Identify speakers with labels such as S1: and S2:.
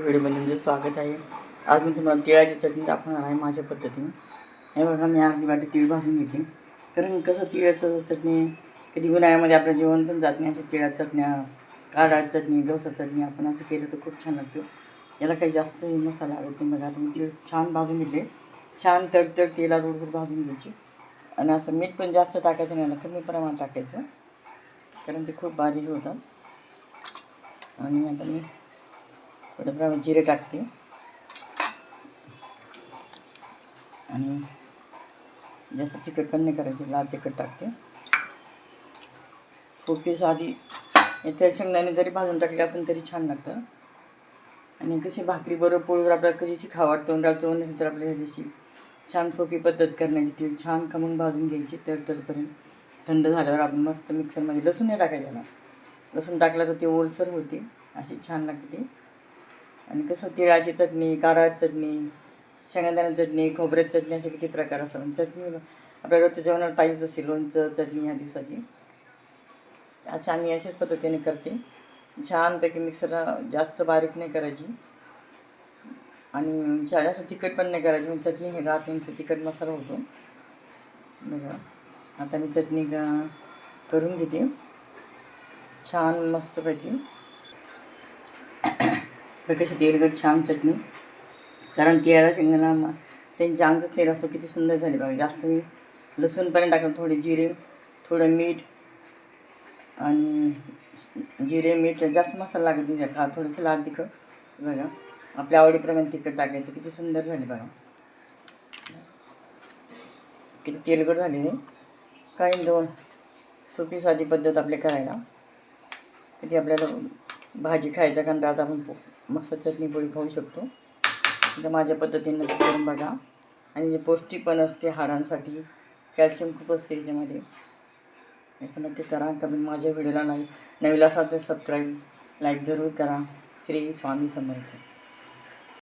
S1: व्हिडिओमध्ये तुमचं स्वागत आहे. आज मी तुम्हाला तिळाची चटणी दाखवणार आहे माझ्या पद्धतीने. हे बघा मी अर्धी वाटी तीळ भाजून घेतली. कारण कसं तिळाचं चटणी कधी उन्हाळ्यामध्ये आपलं जेवण पण जात नाही अशा तिळाच्या चटण्या काळा चटणी जवसा चटणी आपण असं केलं तर खूप छान लागतो. याला काही जास्त मसाला आवडत नाही बघा. मी तीळ छान भाजून घेतले. छान तडतड तेला रोडवर भाजून घ्यायची. आणि असं मीठ पण जास्त टाकायचं नाही ना कमी प्रमाणात टाकायचं. कारण ते खूप बारीक होतात. आणि आता मी थोडं जिरे टाकते. आणि जास्त तिखट पण नाही करायची लाल तिखट टाकते. सोपी साधी इतर शेंगदाणे जरी भाजून टाकले आपण तरी छान लागतं. आणि कशी भाकरी बरोबर पोळीवर आपल्याला कधीची खावा वाटतं चवण नसेल तर आपल्याला ह्याची छान सोपी पद्धत करण्याची ती छान खमून भाजून घ्यायची तर तरपर्यंत थंड झाल्यावर आपण मस्त मिक्सरमध्ये लसूण नाही टाकायचं लसूण टाकला तर ते ओलसर होते अशी छान लागते ती. आणि कसं तिळाची चटणी कारळाची चटणी शेंगादाण्याची चटणी खोबऱ्याची चटणी असे किती प्रकार असतात. चटणी आपल्या रोजच्या जेवणात पाहिजेच असते लोणचं चटणी ह्या दिवसाची. असं आम्ही अशाच पद्धतीने करते. छानपैकी मिक्सरला जास्त बारीक नाही करायची. आणि छान असं तिखट पण नाही करायची म्हणजे चटणी हे राहत नाही तिखट मसाला होतो. बघा आता मी चटणी का करून घेते. छान मस्तपैकी. प्रकाश तेलकट छान चटणी. कारण तिळाला शेंगदाणा त्यांच्या त्यांची अंगचं तेल असतो किती सुंदर झाले बघा. जास्त मी लसूण पण टाकलं थोडे जिरे थोडं मीठ आणि जिरे मीठ जास्त मसाला लागत नाही हा थोडंसं लाल तिखट बघा. आपल्या आवडीप्रमाणे तिखट टाकायचं. किती सुंदर झाले बघा. किती तेलकट झाले हे. काही दोन. सोपी साधी पद्धत आपल्या करायला. कधी आपल्याला भाजी खायच्या कंटाळात आपण पो मस्त चटणी पोळी खाऊ शकतो. तर माझ्या पद्धतीनं ते करून बघा. आणि जे पौष्टिक पण असते हाडांसाठी कॅल्शियम खूप असते याच्यामध्ये. याचं नक्की करा. कमेंट माझ्या व्हिडिओला नाही नवीन असाल तर सबस्क्राईब लाईक जरूर करा. श्री स्वामी समर्थ.